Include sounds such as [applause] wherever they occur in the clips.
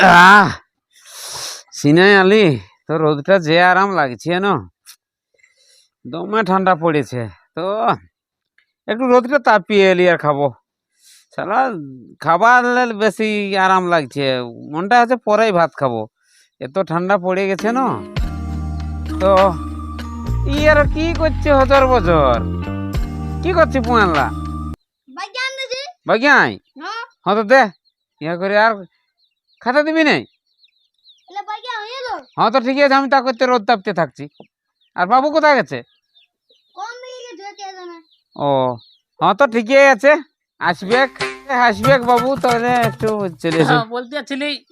আহ Sinai আলি তো রোদটা যে আরাম লাগছে না দমে ঠান্ডা পড়েছে। তো একটু রোদটা তাপিয়ে এলি আর খাব। সালা খাবার বেশি আরাম লাগছে। মনটা আছে পরেই ভাত খাব। এত ঠান্ডা পড়ে গেছে না তো ই আর কি করছে হজর বজর? কি করছে পুয়ানলা? বাগিয়াই হ্যাঁ। হ্যাঁ তো দে। ইয়া করে আর খাতা দিবি নাই হয়ে গেল হ্যাঁ তো ঠিক আছে আমি তা করতে রোদ তাপতে থাকছি। আর বাবু কোথায় গেছে? ও হ্যাঁ তো ঠিকই আছে। আসবে আসবে বাবু তাহলে একটু চলে এসো। হ্যাঁ, বলতে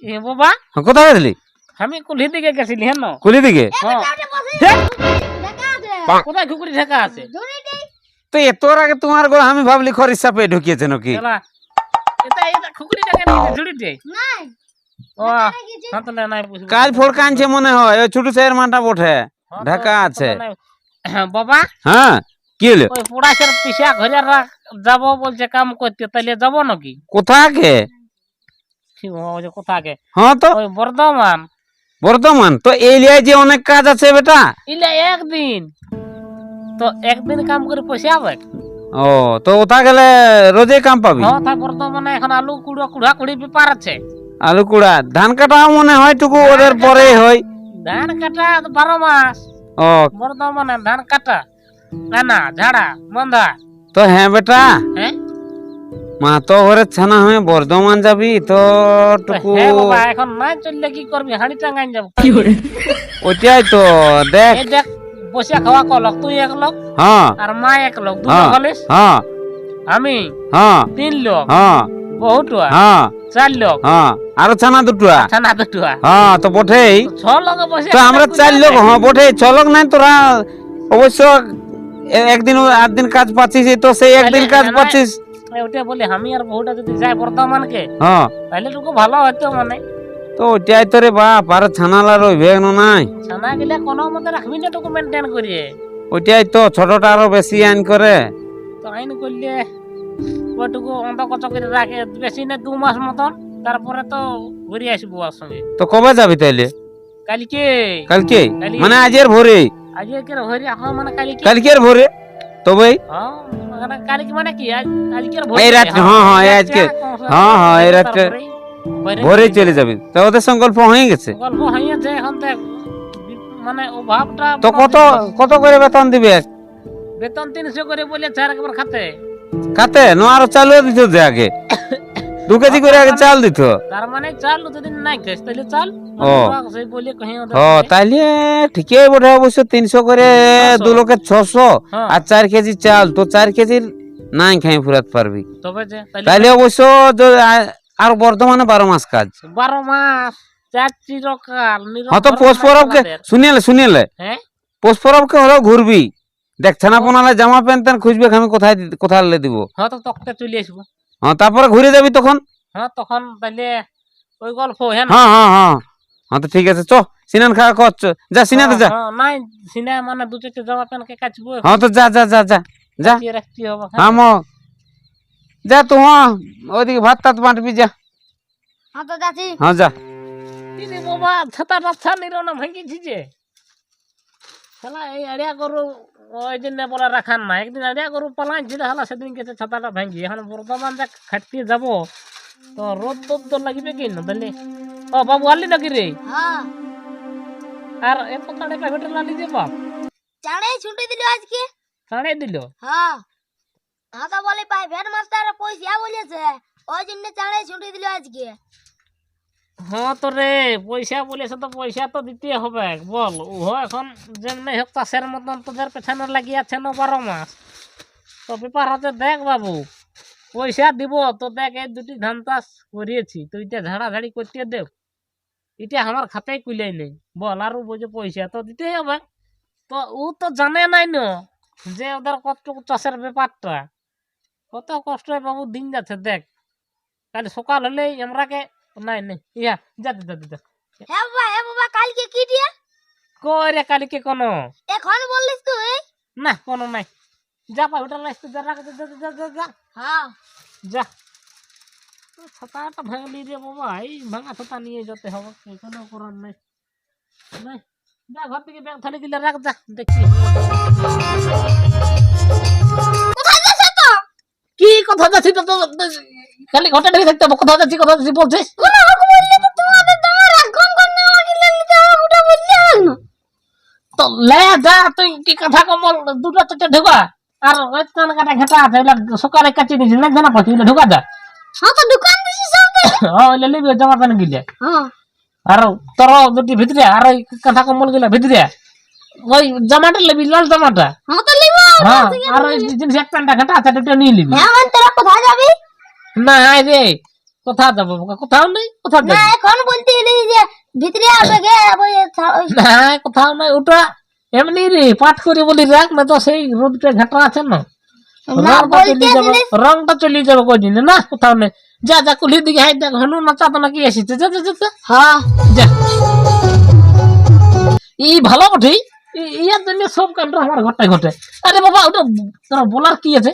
এ বাবা। হ্যাঁ, কোথায় গেছিলি? আমি কুলি দিকে গেছিলি হ্যাঁ। না? কুলি দিকে হ্যাঁ। কোথায় খুকুরি ঢাকা আছে? তো এতর আগে তোমার ঘর আমি ভাবলি খরির সাপে ঢুকিয়েছে নাকি? এটা এটা খুকুরি ঢাকা নিয়ে জুড়ি দে নাই। তো কাল ফোড়কা আনছে মনে হয় ওই ছোট চায়ের মানটা বটে হ্যাঁ ঢাকা আছে। [clears throat] বাবা? হ্যাঁ কি হলো? ওই পোড়াশের পিসা ঘরে যাব বলছে কাম করতে তাইলে যাব নাকি? কোথাকে কোথাকে হ্যাঁ তো। ওই বর্ধমান। বর্তমান তো এই যে অনেক কাজ আছে বেটা? ইলে একদিন। তো একদিন কাম করে পয়সা হবে? ও তো ওটা গেলে রোজে কাম পাবি? হ্যাঁ তাই বর্ধমানে এখন আলু কুড়া কুড়া কুড়ি ব্যাপার আছে। আলু কুড়া। ধান কাটাও মনে হয় টুকু ওদের পরে হয়। ধান কাটা তো বারো মাস। ও। বর্ধমানে ধান কাটা। না না ঝাড়া বন্ধা। তো হ্যাঁ বেটা। হ্যাঁ? মা তো ঘরের ছানা হয়ে বর্ধমান যাবি তো টুকু। হ্যাঁ এখন নাই চললে কি করবি? হাঁড়ি টাঙ্গাই যাব। ওইটাই তো দেখ। দেখ বসে খাওয়া কলক তুই এক লোক হ্যাঁ। আর মা এক লোক দু হ্যাঁ। হলিস হ্যাঁ। আমি হ্যাঁ। তিন লোক হ্যাঁ। বহুটুয়া হ্যাঁ। চার লোক। হ্যাঁ। আরও ছানা দুটা ছানা দুটুয়া। হ্যাঁ তো বটেই। ছ লোক বসে তো আমরা চার লোক হ্যাঁ বটে ছ লোক নাই তোরা। অবশ্য একদিন আট দিন কাজ পাচ্ছিস তো সেই একদিন কাজ পাচ্ছিস। ওটা বলি আমি আর বহুটা যদি যাই বর্ধমানকে হ্যাঁ। তাহলে টুকু ভালো হতো মানে। তো ওইটাই তো রে বাপ আর নাই। ছানা গেলে কোনো মতে রাখবি না টুকু মেনটেন করিয়ে। ওইটাই তো ছোটটা আরও বেশি আইন করে। তো আইন করলে ওইটুকু অন্ত কচ করে রাখে বেশি না দু মাস মতন। তারপরে তো ঘুরে আসব ওর সঙ্গে। তো কবে যাবি তাইলে? কালকে। কালকে। মানে আজের ভোরে? আজকে ঘুরে এখন মানে কালকে। কালকের ভোরে? তবে হ্যাঁ মানে কালকে মানে কি? আজ আজকের এই রাত্রে, হ্যাঁ, হ্যাঁ, আজকে। হ্যাঁ, হ্যাঁ, এই রাত্রে ভোরে চলে যাবি। তো ওদের সংকল্প হয়ে গেছে? গল্প হয়েছে এখন দেখ মানে অভাবটা তো কত কত করে বেতন দিবে? বেতন তিনশো করে বলে চার একবার খাতে। খাতে? ন আরও চালু দিতে আগে। [coughs] দু কেজি করে আগে চাল দিত। তার মানে চাল যদি নাই খাস তাহলে চাল? ও। বলে কহি ও তাইলে ঠিকই বটে অবশ্য তিনশো করে ছশো। দু লোকের ছশো হ্যাঁ। আর চার কেজি চাল। তো চার কেজির নাই খাই ফুরাত পারবি। তবে যে তাইলে অবশ্য আর বর্তমানে বারো মাস কাজ। বারো মাস চার চিরকাল হ্যাঁ তো পোষ পরবকে শুনিলে শুনিলে? হ্যাঁ পোষ পরবকে হলেও ঘুরবি। দেখ ছানা পোনালে জামা প্যান্ট খুঁজবে আমি কোথায় কোথায় দিব? হ্যাঁ তো তখতে চলে আসব। হ্যাঁ তারপরে ঘুরে যাবি তখন? হ্যাঁ তখন তাহলে ওই গল্প হ্যাঁ? হ্যাঁ হ্যাঁ হ্যাঁ। হ্যাঁ তো ঠিক আছে চ সিনান খাওয়া কর চ। যা সিনাতে যা। হ্যাঁ, নাই সিনে মানে দু চারটে জামা প্যান্ট কে কাচবো। হ্যাঁ তো যা যা যা যা যা। রাখতে হবে হ্যাঁ। হ্যাঁ ম। যা তো হ্যাঁ ওইদিকে ভাত টাত বাঁটবি যা। হ্যাঁ তো যাচ্ছি। হ্যাঁ যা। ইরে বাবা ছাতা রাস্তা নিল না ভাঙিছি যে। শালা এই আড়িয়া গরু ওই দিন বলে রাখান না একদিন আড়িয়া গরু পালাইছিল হালা সেদিন গেছে ছাতাটা ভাঙি এখন বর্তমান যা খাটতে যাব তো রোদ তো লাগবে কি না? তাহলে ও বাবু আলি নাকি রে? হ্যাঁ। আর এত তাড়ে প্রাইভেটে লালি যে বাপ? চাড়ে ছুটি দিল আজকে। তাড়ে দিল? হ্যাঁ। হ্যাঁ তো বলে প্রাইভেট মাস্টার পয়সা বলেছে। ওই জন্য চাড়ে ছুটি দিল আজকে। হ্যাঁ তো রে, পয়সা বলেছে তো পয়সা তো দিতে হবে, বল। ও এখন যেমনি হোক চাষের মতন তোদের পেছনে লাগিয়ে আছে না বারো মাস। তো ব্যাপার হচ্ছে দেখ বাবু, পয়সা দিব, তো দেখ এই দুটি ধান চাষ করিয়েছি, তো এটা ঝাড়াঝাড়ি করতে দেব এটা আমার খাতায় কুলাই নেই, বল, আর বলছে পয়সা তো দিতেই হবে। তো ও তো জানে নাই ন যে ওদের কত চাষের ব্যাপারটা। কত কষ্ট বাবু, দিন যাচ্ছে, দেখ। কাল সকাল হলেই আমরাকে নাই নাই ইয়া যা যা যা, যা হ্যাঁ বাবা হ্যাঁ বাবা কালকে কি দিয়ে? কই রে কালকে কোনো? এখন বললিস তুই? না কোনো নাই। যা পা হোটেল আসতে যা রাখ যা যা, যা যা হ্যাঁ। যা। ছাতাটা ভাঙলি রে বাবা এই ভাঙা ছাতা নিয়ে যেতে হবে কোনো করার নেই। নাই যা ঘর থেকে ব্যাগ থালি গিলে রাখ যা দেখি। কথা যাচ্ছি তো খালি ঘটা ঢেকে থাকতে হবে কোথা যাচ্ছি কথা যাচ্ছি বলছিস। তো লে যা তুই কি কথা কমল দুটো চারটে ঢুকা। আর ওই কান কাটা ঘেটা আছে সকালে কাটি দিয়েছি না জানা পাচ্ছি ঢুকা যা হ্যাঁ তো দোকান হ্যাঁ ওইলে লিবি জামা প্যান্ট গিলে। হ্যাঁ। আর তোর দুটি ভিতরে আর ওই কাঁথা কম্বল গিলা ভিতরে। ওই জামাটা লিবি লাল জামাটা। হ্যাঁ তো হ্যাঁ আর ওই জিনিস এক প্যান্টটা ঘাটা আছে দুটো নিয়ে নিবি। হ্যাঁ তোরা কোথায় যাবি? না আয় রে কোথা যাব? কোথাও নেই কোথাও না এখন বলতে এলি যে ভিতরে আসবে গে ওই না কোথাও নাই ওটা এমনি রে পাঠ করে বলি রাখ না তো সেই রোদটা ঘাটা আছে না। না রংটা চলে যাবে কদিন না কোথাও নেই। যা যা কুলি দিকে হাই দেখ হনু নাচা তো নাকি এসেছে যা যা যা, হ্যাঁ। যা ই ভালো বটে। ই- ইয়ার জন্য সব কাণ্ড আমার ঘটায় ঘটে। আরে বাবা ওটা তোর বলার কি আছে?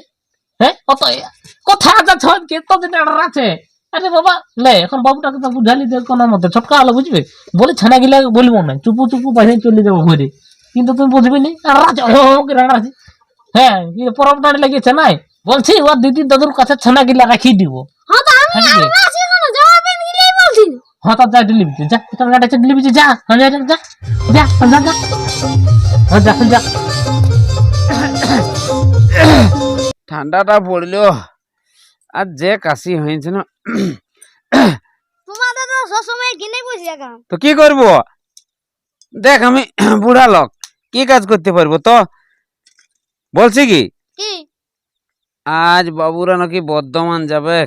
হ্যাঁ কত কথা কে তো দিন আছে? আরে বাবা লে এখন বাবুটাকে তো বুঝালি দে কোনো মতে ছটকা আলো বুঝবে? বলে ছানা গিলা বলব না চুপু চুপু বাইরে চলে যাব ঘরে। কিন্তু তুমি বুঝবি নি রাজা হো হো করে রাখছি হ্যাঁ কি পরব দাঁড়ি লাগিয়েছে নাই? বলছি ওর দিদি দাদুর কাছে ছানা গিলা রাখি দিব। হ্যাঁ তো আমি থাকবে আমি আছি কোনো জবাব দিলেই হ্যাঁ তো যা ডিলিবি যা তোর গাড়ি আছে ডিলিবি যা যা যা যা যা যা। যা যা যা। ঠান্ডাটা পড়ল। আর যে কাশি হয়েছে না। তোমাদের তো সবসময় কিনে বসে এখন তো কি করব? দেখ আমি বুড়া লোক। কি কাজ করতে পারব তো? বলছি কি? কি? আজ বাবুরা নাকি বর্ধমান যাবে।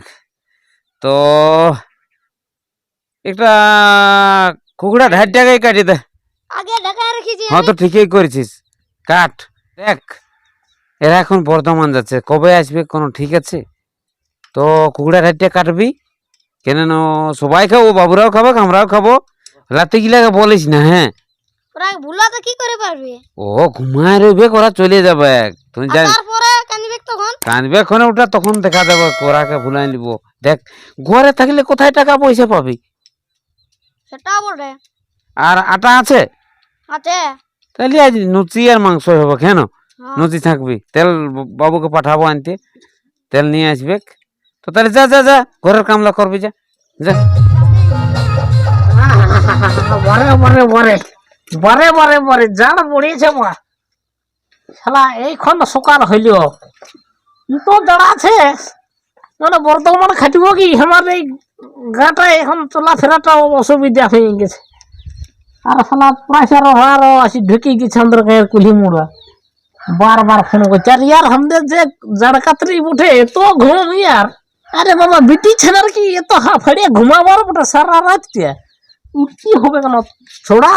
তো একটা কুকুড়া ঢাই টাকায় কাটি দে। আগে ঢাকা রেখেছি হ্যাঁ তো ঠিকই করেছিস। কাট। দেখ এরা এখন বর্ধমান যাচ্ছে। কবে আসবে কোনো ঠিক আছে? তো কুকুড়া ঢাইটা কাটবি। কেন সবাই খাব বাবুরাও খাব আমরাও খাব। রাতে গিলাকে বলিস না হ্যাঁ? ওরা ভুলা তো কি করে পারবে? ও ঘুমায় রইবে ওরা চলে যাবে। জান তারপরে তখন? কাঁদবে ওটা তখন দেখা যাবে ভুলাই নিব। দেখ ঘরে থাকলে কোথায় টাকা পয়সা পাবি? সেটা বটে আর আটা আছে? আছে। তাহলে আজ লুচি আর মাংস হবে কেন? হ্যাঁ। লুচি থাকবি। তেল বাবুকে পাঠাবো আনতে। তেল নিয়ে আসবে। তো তাহলে যা যা যা ঘরের কামলা করবি যা। যা। বরে বরে বরে। বরে বরে বরে পড়িয়েছে মা। শালা এইখন সকাল হইল। তো জাড়া আছে। মানে বর্তমান খাটিব কি? আমার এই গাটা এখন চলাফেরাটা অসুবিধা হয়ে গেছে। আর শালা প্রেসার হওয়ারও আসি, ঢুকে গেছে আমাদের গায়ের কুলি মুড়া। বারবার ফোন করছে, আর ইয়ার আমাদের যে জাড়কাতরি উঠে এত ঘুম ইয়ার। আরে বাবা, বিটি ছেনার কি এত হা হাফাড়িয়া ঘুমাবার বটে সারা রাতটা কি হবে কেন? ছোড়া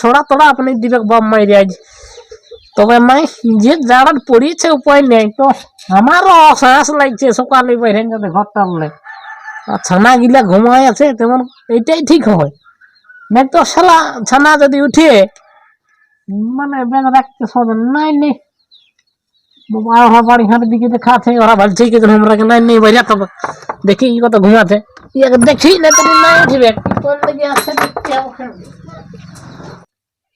ছোড়া তোড়া আপনি দিবে বাপ মাইরে আজ। তবে মাই, যে জাড়ার পড়িয়েছে উপায় নেই। তো আমারও অসাহস লাগছে সকালে বাইরে যাতে ঘরটা বলে। আর ছানা গিলা ঘুমায় আছে, তেমন এইটাই ঠিক হয়। নাই তো শালা ছানা যদি উঠে মানে ব্যাগ রাখতে সবে নাই নেই ওরা বাড়ি হাঁটের দিকে দেখাছে ওরা ভাবছে কি আমরা নাই নেই বাইরে তবে দেখি কত ঘুমাতে ইয়াকে দেখি, না তুমি নাই উঠবে। কোন আছে দেখতে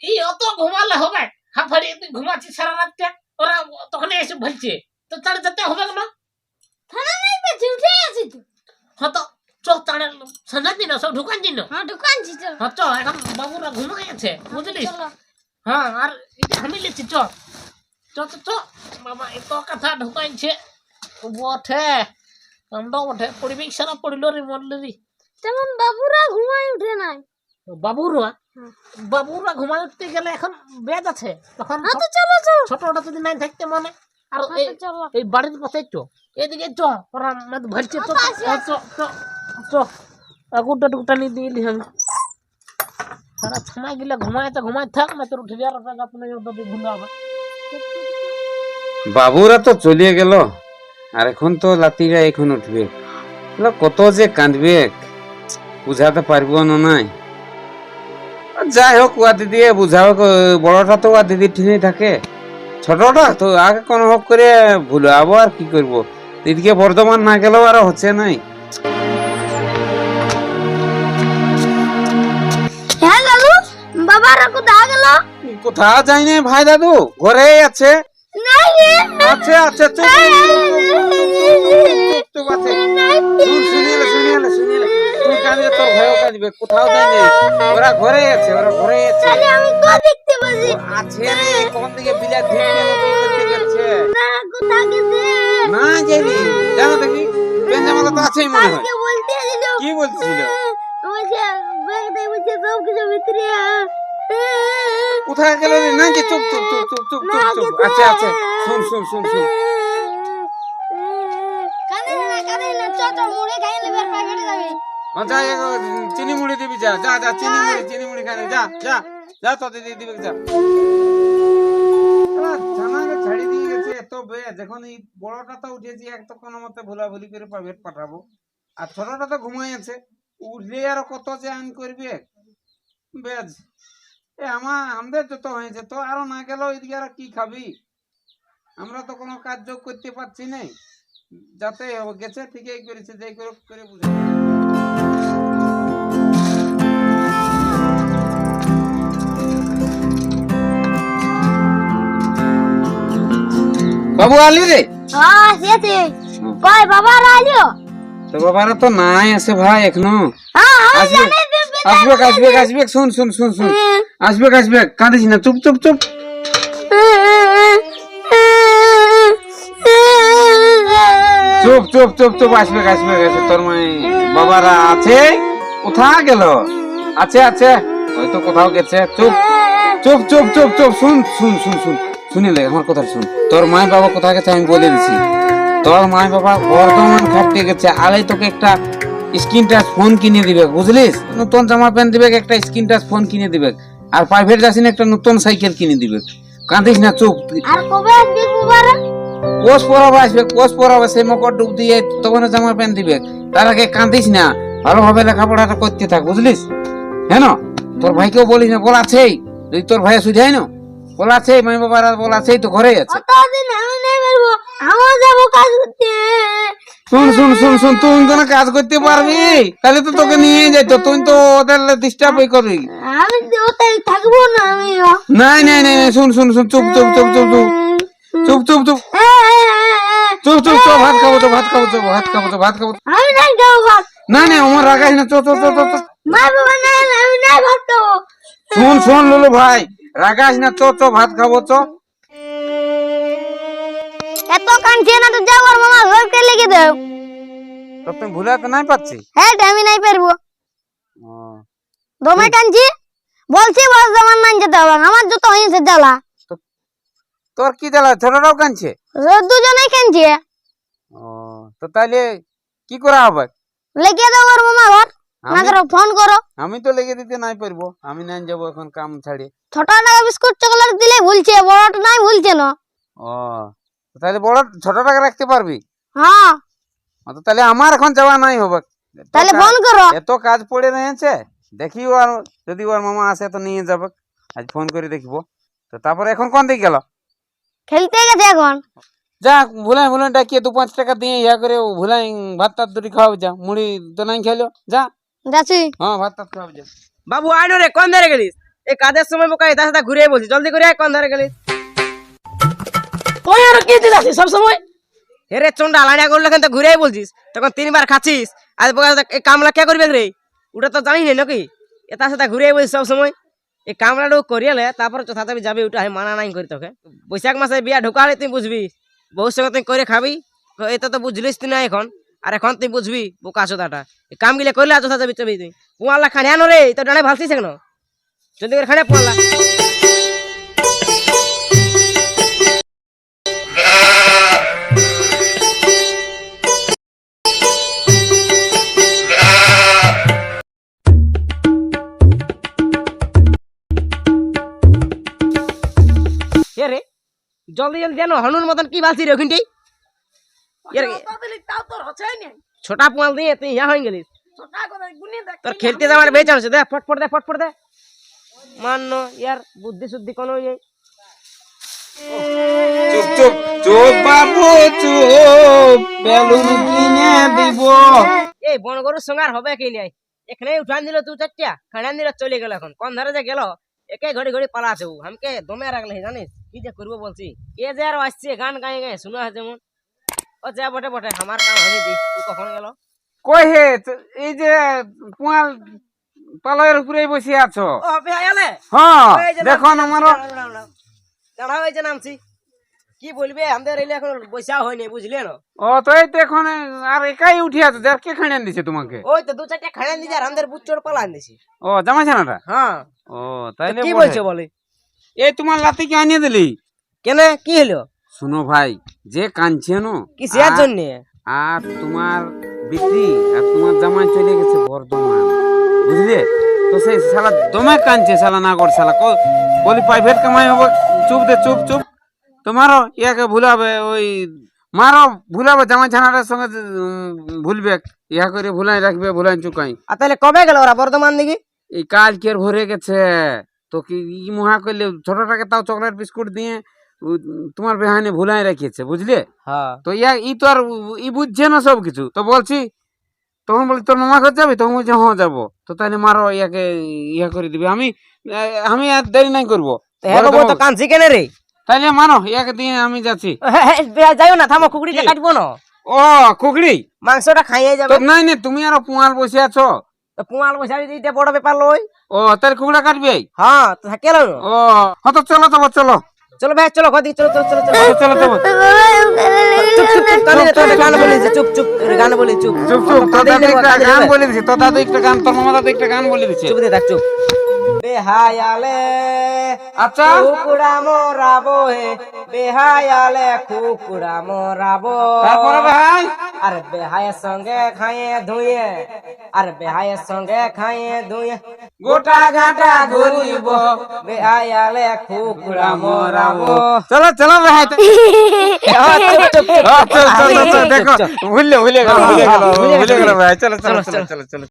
এই, অত ঘুমালে হবে। হাফাড়ি তুই ঘুমাচ্ছিস সারা রাতটা। ওরা তখন এসে বলছে তো তার যেতে হবে না থানা নাই উঠে আছি তো। হয়তো চ তাড়ে সন্ধ্যা দিন সব ঢুকান দিন হ্যাঁ দোকানছি চল হ্যাঁ চ এখন বাবুরা ঘুমাই আছে বুঝলিস? চলো। হ্যাঁ আর এটা আমি লিখছি চ চ চ চ বাবা এত কথা ঢুকাইছে। বটে কাণ্ড বটে পরিবেশ সারা পড়িল রে মরলে তেমন বাবুরা ঘুমাই উঠে নাই। বাবুরা? বাবুরা ঘুমাই উঠতে গেলে এখন বেদ আছে। তখন হ্যাঁ তো চলো চলো। ছোটটা যদি নাই থাকতে মানে। আর হ্যাঁ এই এই বাড়ির পাশে চ। এদিকে চ ওরা মত ভরছে তো তো চ চ চ। আগুটা টুকটা নিয়ে দিলি আমি। সারা ছানা গিলা ঘুমায় তো ঘুমায় থাক না তোর উঠে যাওয়ার টাকা আপনি যদি ভুলে হবে। বাবুরা তো চলে গেল আর এখন তো লাতিরা এখন উঠবে। কত যে কাঁদবে বুঝাতে পারব না নাই। যাই হোক ওয়া দিদি বুঝাও বড়টা তো ওয়া দিদির ঠিকই থাকে। ছোটটা তো আগে কোনো হোক করে ভুলে ভুলাবো আর কি করব এদিকে বর্ধমান না গেলেও আর হচ্ছে নাই হ্যাঁ লালু বাবা আর কোথায় ভাই দাদু ঘরে আছে আছে আচ্ছা চুপ চুপ আছে কাঁদবে তোর ভয়ও কাঁদবে কোথাও যায়নি। ওরা ঘরেই আছে ওরা ঘরেই আছে। তাহলে আমি তো দেখতে পাচ্ছি? আছে রে কোন দিকে বিলাত ঢেকে নতুন করতে গেছে? না কোথায় গেছে? না জানি জানো দেখি পেঞ্জামালা তো আছেই মনে হয়। আজকে বলতে দিল কি বলছিল বলছে ব্যাগটাই বলছে সব কিছু ভিতরে কোথায় গেল রে? না যে চুপ চুপ চুপ চুপ চুপ চুপ। চুপ আচ্ছা আচ্ছা। শুন শুন শুন শুন। কাঁদে না কাঁদে না। চিনি মুড়ি দিবি, যা যা যা চিনি মুড়ি চিনি মুড়ি খানে যা যা যা তো দিবি, যা। ছাড়ি এই বড়টা তো উঠেছি, এক তো কোনো মতে করে পাঠাবো। আর ছোটটা তো উঠলে আর কত যে আইন এ আমার আমাদের হয়েছে, তো আরও না গেল এদিকে কি খাবি? আমরা তো কোনো কাজ করতে পারছি না যাতে গেছে, ঠিকই করেছে, যাই করে করে বুঝে বাবু আলি রে? হ্যাঁ কই বাবা আইলো? তো বাবারা তো নাই আছে ভাই এখনও। হ্যাঁ আমি আসবে। আসবে আসবে শুন শুন শুন শুন। আসবে আসবে কাঁদিস না চুপ চুপ চুপ। চুপ চুপ চুপ চুপ আসবে আসবে আসবে তোর মাই। বাবারা আছে? কোথা গেল? আছে আছে। হয়তো কোথাও গেছে। চুপ চুপ চুপ চুপ চুপ শুন শুন শুন শুন। শুনিলে আমার কথা শুন। তোর মাই বাবা কোথায় গেছে আমি বলে দিছি। তোর মাই বাবা বর্ধমান খাটতে গেছে। আলে তোকে একটা স্ক্রিন টাচ ফোন কিনে দিবে বুঝলিস? নতুন জামা প্যান্ট দিবে একটা স্ক্রিন টাচ ফোন কিনে দিবে। আর প্রাইভেট যাসিন একটা নতুন সাইকেল কিনে দিবে। কাঁদিস না চুপ। আর কবে আসবি বাবারা কোষ পরাবে আসবে কোষ পরাবে সেই মকর ডুব দিয়ে তখন জামা প্যান্ট দিবে। তার আগে কাঁদিস না ভালোভাবে লেখাপড়াটা করতে থাক বুঝলিস? হ্যাঁ? তোর ভাইকেও বলিস না বল আছেই। তুই তোর ভাইয়া সুঝাই না। বল আছে মাই বাবার আর বল আছেই তো ঘরেই আছে। কতদিন আমি নেই পারব? আমার যাব কাজ করতে। শুন শুন শুন শুন তুই কোনো কাজ করতে পারবি? তাহলে তো তোকে নিয়ে যাইতো তুই তো ওদের ডিস্টার্ব করবি। আমি তো ওটাই থাকব না আমি নাই নাই নাই শুন শুন শুন চুপ চুপ চুপ চুপ চুপ। চুপ চুপ চুপ। চুপ চুপ চুপ ভাত খাব তো ভাত খাব তো ভাত খাব তো ভাত খাব আমি নাই খাব ভাত। না না আমার রাখাইস না চো চো চো চো। মা বাবা নাই আমি নাই ভাত খাব। শুন শুন লুলু ভাই। রাগাস না চো চো ভাত খাব চো। এত কাঁদছে না তো যাও আর মামা ঘরকে লেগে দাও তো তুমি ভুলে তো নাই পাচ্ছি? হ্যাঁ আমি নাই পারব। দমে কাঁদছি বলছি বস আমার নাই যেতে হবে আমার যত হয়েছে জ্বালা। তোর কি জ্বালা? ছোটটাও কাঁদছে দুজনেই কাঁদছে ও তো তাহলে কি করা হবে? লেগে দাও আর মামা ঘর। ফোন করো। আমি তো লেগে দিতে নাই পারব। আমি নাই যাব এখন কাম ছাড়ি। ছোট টাকা বিস্কুট চকলেট দিলে ভুলছে বড়টা নাই ভুলছে না। ও তাহলে বড় ছোটটাকে রাখতে পারবি? হ্যাঁ। তাহলে আমার এখন যাওয়া নাই হবে। তাহলে ফোন করো। এত কাজ পড়ে রয়েছে। দেখি ওর যদি ওর মামা আসে তো নিয়ে যাবে। আজ ফোন করে দেখব। তো তারপরে এখন কোন দিকে গেল? খেলতে গেছে এখন। যা ভুলাই ভুলাই ডাকিয়ে দু পাঁচ টাকা দিয়ে ইয়া করে ভুলাই ভাত টাত দুটি খাওয়াবে যা মুড়ি তো নাই খেলো। যা। যাচ্ছি। হ্যাঁ ভাত টাত খাওয়াবে যা বাবু আইনো রে কোন ধারে গেলিস? এই কাদের সময় বোকা তার সাথে ঘুরে বলছি। জলদি করে আয়, কোন ধারে গেলিস? তুই আর কি দিলাছিস সব সময় চন্ডা লাইনা করলে তো ঘুরে বলছিস। তখন তিনবার খাচ্ছিস। আর বোকা এই কামলা কে করবে রে? ওটা তো জানিস না নাকি? এ তার সাথে ঘুরে বলছিস সব সময় এই কামলাটা করিয়ালে তারপরে যথাযথ যাবি ওটা মানা নাই করি তোকে। বৈশাখ মাসে বিয়া ঢুকালে তুই বুঝবি। বহুর সঙ্গে তুই করে খাবি। তো এটা তো বুঝলিস তুই না এখন। আর এখন তুই বুঝবি, বোকা চোদাটা এই কাম গিলে করলে যথা যাবি, চবি তুই। পুয়াল্লা খানে আনো রে তো ডানে ভালছিস কেন? জলদি করে খানে রে, জলদি জলদি জানো হনুর মতন কি বালছি রে ওখানটাই এর তাও তোর হচ্ছে না ছোটা পোয়াল দিয়ে তুই ইয়া হয়ে গেলিস ছোটা করে গুনি দেখ তোর খেলতে যাওয়ার বেচ আছে দে ফটফট দে ফটফট দে। মান্য ইয়ার বুদ্ধি শুদ্ধি কোনো ইয়ে চুপ চুপ চুপ বাবু চুপ। বেলুন কিনে দিব। এই বন গরুর সঙ্গে আর হবে কি নাই? এখানে উঠান দিল তুই চারটা খানান দিল চলে গেল এখন। কোন ধারে যে গেল একে ঘড়ি ঘড়ি পালাছে ও আমাকে দমে রাখলে জানিস কি যে করব বলছি? এ যে আর আসছে গান গায়ে গায়ে শোনা আছে যেমন ও যা বটে বটে আমার কাম আমি দিই তুই কখন গেল? কই হে এই যে পুয়াল পালয়ের উপরে বসে আছো। ও হবে আয়ালে হ্যাঁ দেখো নামছি, কি বলবে আমাদের এলে এখন হয়নি বুঝলে না? ও তো এই তো এখন আর একাই উঠে আছে যার কে খাড়িয়ে দিছে তোমাকে? ওই তো দু চারটা খাড়ান দিছে আর আমাদের বুচ্চর পালান দিছি ও জামা ছানাটা? হ্যাঁ। ও তাইলে কি। বলছো বলে? এই তোমার লাতি কি আনিয়ে দিলি? কেন? কি হলো? শুনো ভাই যে কাঁদছে নো কি সেয়ার আর- জন্য? আর তোমার বিক্রি আর তোমার জামাই চলে গেছে বর্ধমান। বুঝলে? তো সেই শালা দমে কাঁদছে শালা নাগর শালা। বলি প্রাইভেট কামাই হবে চুপ দে চুপ চুপ। তোমারও ইয়াকে ভুলাবে ওই মারও ভুলাবে জামাই ছানাটার সঙ্গে ভুলবে ইয়া করে ভুলাই রাখবে ভুলাই চুকাই। আর তাহলে কবে গেল ওরা বর্ধমান দিকে? এই কাল ভরে গেছে। তো কি ই মহা করলে ছোটটাকে তাও চকলেট বিস্কুট দিয়ে তোমার বেহানে ভুলাই রেখেছে বুঝলে? হ্যাঁ। তো ইয়া ই তো আর ই বুঝছে না সব কিছু। তো বলছি তখন বলি তোর মামা ঘর যাবি? তখন বলছে হ্যাঁ যাব। তো তাহলে মারো ইয়াকে ইয়া করে দিবি। আমি আমি আর দেরি নাই করব। তো হ্যাঁ তো কাঁদছি কেন রে? তাহলে মারো ইয়াকে দিয়ে আমি যাচ্ছি। যাইও না থামো কুকুরিটা কাটবো না। ও কুকড়ি মাংসটা খাইয়ে যাবে। নাই নাই তুমি আরও পুয়াল বসে আছো? তো পুয়াল বসাবি দিতে বড় ব্যাপার লই। ও তাহলে কুকড়া কাটবে? হ্যাঁ তো থাকে না ও হ্যাঁ তো চলো তবে চলো। চলো ভাই চলো ঘর চলো চলো চলো চলো। চলো চলো চলো। চুপ চুপ চুপ তাহলে গান বলি চুপ চুপ তোর গান বলি চুপ। চুপ চুপ তোর দাদু একটা গান। বলে দিছে। তোর দাদু একটা গান তোর মামা একটা গান বলে দিছে। চুপ দে থাক চুপ। বেহায়ালে আচ্ছা কুকুড়া মরাবো হে বেহায়ালে কুকুড়া মরাবো তারপরে ভাই আর বেহায়ের সঙ্গে খাইয়ে ধুয়ে আর বেহায়ের সঙ্গে খাইয়ে ধুয়ে গোটা ঘাটা ঘুরিব বেহায়ালে কুকুড়া মরাবো চলো চলো ভাই তো- হ্যাঁ, চুপ, চুপ, চুপ। ও, চলো চলো চলো চুপ, দেখো চুপ। ভুললে ভুলে গেল ভুলে গেল ভুলে গেল। ভুলে গেল ভাই চলো চলো চলো, চলো চলো চলো